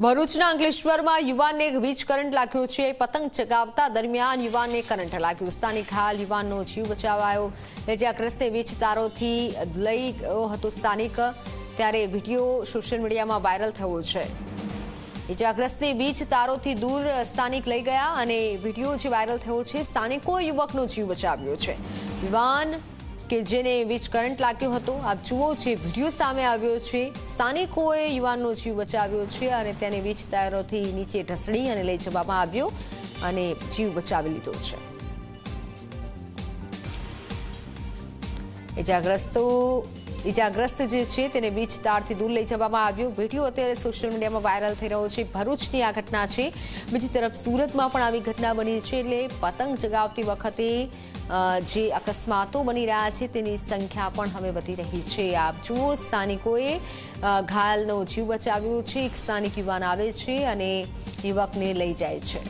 ભરૂચના અંકલેશ્વરમાં યુવાનને વીજ કરંટ લાગ્યો છે. પતંગ ચગાવતા દરમિયાન યુવાનને કરંટ લાગ્યો. સ્થાનિક હાલ યુવાનનો જીવ બચાવાયો. ઇજાગ્રસ્તે વીજ તારોથી લઈ ગયો હતો સ્થાનિક, ત્યારે વીડિયો સોશિયલ મીડિયામાં વાયરલ થયો છે. ઇજાગ્રસ્તને વીજ તારોથી દૂર સ્થાનિક લઈ ગયા અને વીડિયો જે વાયરલ થયો છે, સ્થાનિકો યુવકનો જીવ બચાવ્યો છે. યુવાન કે જેને વીજ કરંટ લાગ્યો હતો. આપ જુઓ જે વીડિયો સામે આવ્યો છે, સ્થાનિકોએ યુવાનનો જીવ બચાવ્યો છે અને તેને વીજ તારોથી નીચે ઢસડી અને લઈ જવામાં આવ્યો અને જીવ બચાવી લીધો છે. ઇજાગ્રસ્તો ઇજાગ્રસ્ત જે છે તેને બીચ તારથી દૂર લઈ જવામાં આવ્યો. વીડિયો અત્યારે સોશિયલ મીડિયામાં વાયરલ થઈ રહ્યો છે. ભરૂચની આ ઘટના છે. બીજી તરફ સુરતમાં પણ આવી ઘટના બની છે એટલે પતંગ ચગાવતી વખતે જે અકસ્માતો બની રહ્યા છે તેની સંખ્યા પણ હવે વધી રહી છે. આપ જુઓ, સ્થાનિકોએ ઘાયલનો જીવ બચાવ્યો છે. એક સ્થાનિક યુવાન આવે છે અને યુવકને લઈ જાય છે.